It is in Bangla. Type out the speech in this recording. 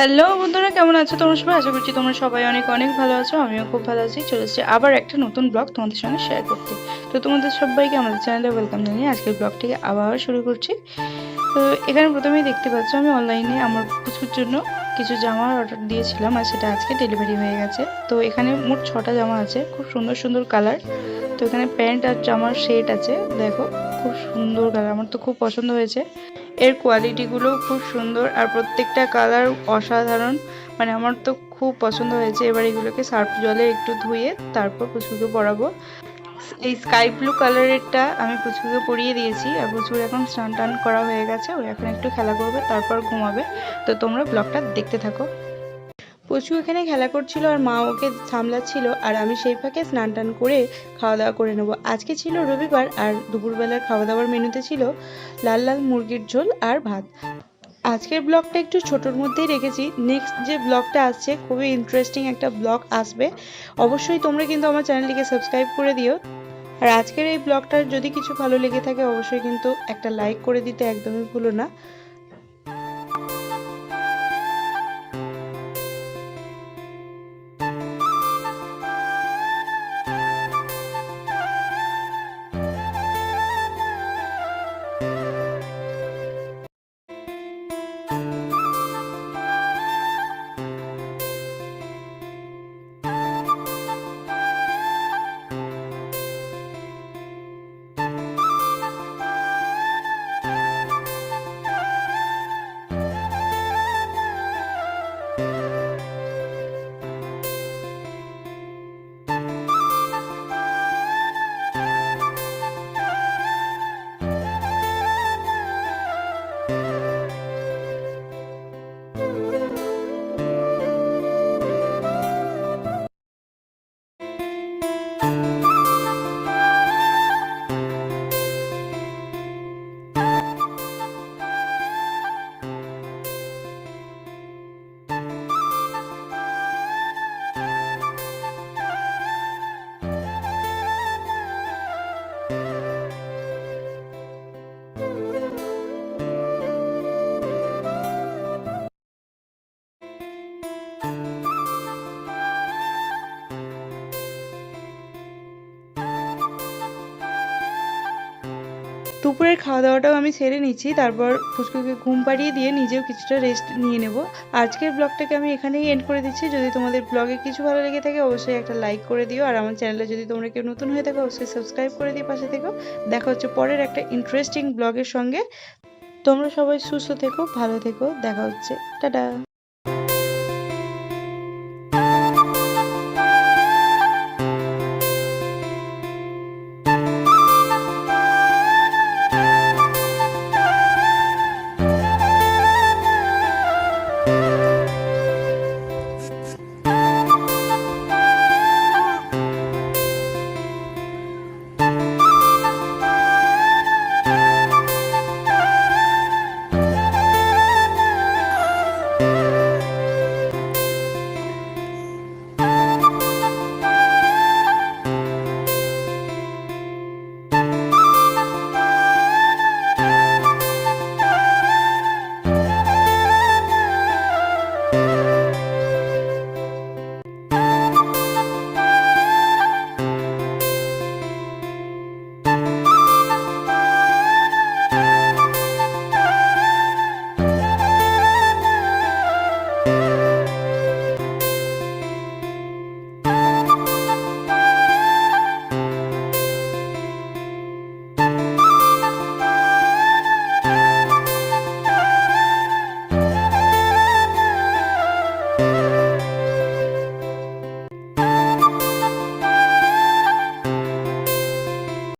হ্যালো বন্ধুরা, কেমন আছো তোমরা সবাই? আশা করছি তোমরা সবাই অনেক অনেক ভালো আছো, আমিও খুব ভালো আছি। চলে এসেছি আবার একটা নতুন ব্লগ তোমাদের সঙ্গে শেয়ার করতে। তো তোমাদের সবাইকে আমাদের চ্যানেলে ওয়েলকাম জানিয়ে আজকের ব্লগটিকে আবার শুরু করছি। তো এখানে প্রথমেই দেখতে পাচ্ছ, আমি অনলাইনে আমার পুচুর জন্য কিছু জামার অর্ডার দিয়েছিলাম আর সেটা আজকে ডেলিভারি হয়ে গেছে। তো এখানে মোট ছটা জামা আছে, খুব সুন্দর সুন্দর কালার তো এখানে প্যান্ট আর জামার সেট আছে, দেখো, খুব সুন্দর কালার আমার তো খুব পছন্দ হয়েছে। এর কোয়ালিটিগুলো খুব সুন্দর আর প্রত্যেকটা কালার অসাধারণ। মানে আমার তো খুব পছন্দ হয়েছে। এবার এগুলোকে সার্ফ জলে একটু ধুয়ে তারপর পুচকুকে পরাবো। এই স্কাই ব্লু কালারেরটা আমি পুচকুকে পরিয়ে দিয়েছি আর পুচকুর এখন স্নান টান করা হয়ে গেছে। ও এখন একটু খেলা করবে, তারপর ঘুমাবে। তো তোমরা ব্লগটা দেখতে থাকো। পশু এখানে খেলা করছিল আর মা ওকে সামলাচ্ছিল আর আমি সেই ফাঁকে স্নান টান করে খাওয়া দাওয়া করে নেব। আজকে ছিল রবিবার আর দুপুরবেলার খাওয়া দাওয়ার মেনুতে ছিল লাল লাল মুরগির ঝোল আর ভাত। আজকের ব্লগটা একটু ছোটোর মধ্যেই রেখেছি। নেক্সট যে ব্লগটা আসছে, খুবই ইন্টারেস্টিং একটা ব্লগ আসবে। অবশ্যই তোমরা কিন্তু আমার চ্যানেলটিকে সাবস্ক্রাইব করে দিও। আর আজকের এই ব্লগটার যদি কিছু ভালো লেগে থাকে, অবশ্যই কিন্তু একটা লাইক করে দিতে একদমই ভুলো না। দুপুরের খাওয়া দাওয়াটাও আমি সেরে নিচ্ছি। তারপর পুচকুকে ঘুম পাড়িয়ে দিয়ে নিজেও কিছুটা রেস্ট নিয়ে নেব। আজকের ব্লগটাকে আমি এখানেই এন্ড করে দিচ্ছি। যদি তোমাদের ব্লগে কিছু ভালো লেগে থাকে, অবশ্যই একটা লাইক করে দিও। আর আমার চ্যানেলে যদি তোমরা কেউ নতুন হয়ে থাকো, অবশ্যই সাবস্ক্রাইব করে দিয়ে পাশে থেকো। দেখা হচ্ছে পরের একটা ইন্টারেস্টিং ব্লগের সঙ্গে। তোমরা সবাই সুস্থ থেকো, ভালো থেকো। দেখা হচ্ছে। টাটা!